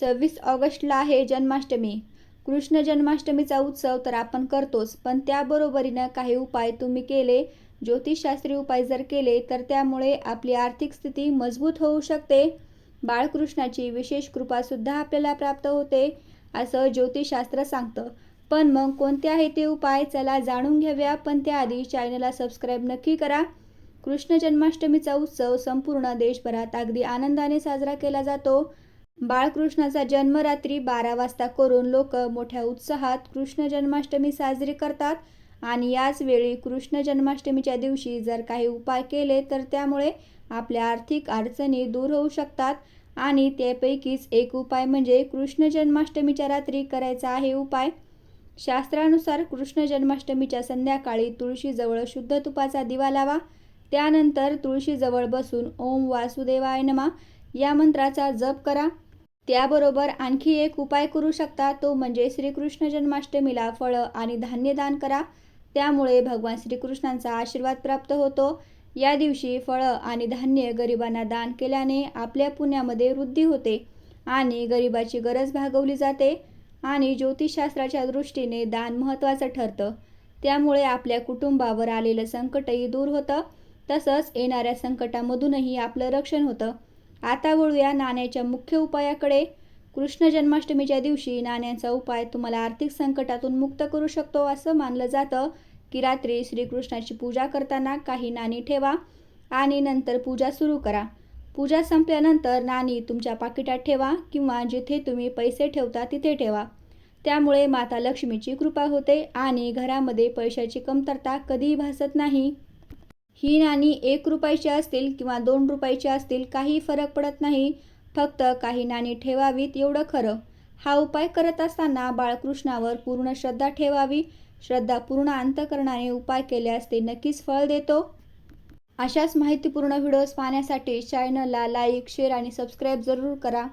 सव्वीस ऑगस्टला आहे जन्माष्टमी. कृष्ण जन्माष्टमीचा उत्सव तर आपण करतोच पण त्याबरोबरीनं काही उपाय तुम्ही केले ज्योतिषशास्त्री उपाय जर केले तर त्यामुळे आपली आर्थिक स्थिती मजबूत होऊ शकते. बाळकृष्णाची विशेष कृपासुद्धा आपल्याला प्राप्त होते असं ज्योतिषशास्त्र सांगतं. पण मग कोणते आहे ते उपाय? चला जाणून घेऊया पण त्याआधी चॅनलला सबस्क्राईब नक्की करा. कृष्ण जन्माष्टमीचा उत्सव संपूर्ण देशभरात अगदी आनंदाने साजरा केला जातो. बाळकृष्णाचा जन्म रात्री बारा वाजता करून लोक मोठ्या उत्साहात कृष्ण जन्माष्टमी साजरी करतात. आणि याच वेळी कृष्ण जन्माष्टमीच्या दिवशी जर काही उपाय केले तर त्यामुळे आपल्या आर्थिक अडचणी दूर होऊ शकतात. आणि त्यापैकीच एक उपाय म्हणजे कृष्ण जन्माष्टमीच्या रात्री करायचा आहे उपाय. शास्त्रानुसार कृष्ण जन्माष्टमीच्या संध्याकाळी तुळशीजवळ शुद्ध तुपाचा दिवा लावा. त्यानंतर तुळशीजवळ बसून ओम वासुदेवाय नमा या मंत्राचा जप करा. त्याबरोबर आणखी एक उपाय करू शकता तो म्हणजे श्रीकृष्ण जन्माष्टमीला फळं आणि धान्य दान करा. त्यामुळे भगवान श्रीकृष्णांचा आशीर्वाद प्राप्त होतो. या दिवशी फळं आणि धान्य गरिबांना दान केल्याने आपल्या पुण्यामध्ये वृद्धी होते आणि गरिबाची गरज भागवली जाते आणि ज्योतिषशास्त्राच्या दृष्टीने दान महत्त्वाचं ठरतं. त्यामुळे आपल्या कुटुंबावर आलेलं संकटही दूर होतं. तसंच येणाऱ्या संकटामधूनही आपलं रक्षण होतं. आता वळूया नाण्याच्या मुख्य उपायाकडे. कृष्ण जन्माष्टमीच्या दिवशी नाण्यांचा उपाय तुम्हाला आर्थिक संकटातून मुक्त करू शकतो असं मानलं जातं. की रात्री श्रीकृष्णाची पूजा करताना काही नाणी ठेवा आणि नंतर पूजा सुरू करा. पूजा संपल्यानंतर नाणी तुमच्या पाकिटात ठेवा किंवा जिथे तुम्ही पैसे ठेवता तिथे ठेवा. त्यामुळे माता लक्ष्मीची कृपा होते आणि घरामध्ये पैशाची कमतरता कधीही भासत नाही. ही नाणी एक रुपयाची असतील किंवा दोन रुपयाची असतील काही फरक पडत नाही. फक्त काही नाणी ठेवावीत एवढं खरं. हा उपाय करत असताना बाळकृष्णावर पूर्ण श्रद्धा ठेवावी. श्रद्धा पूर्ण अंतकरणाने उपाय केल्यास ते नक्कीच फळ देतो. अशाच माहितीपूर्ण व्हिडिओज पाहण्यासाठी चॅनलला लाईक शेअर आणि सबस्क्राईब जरूर करा.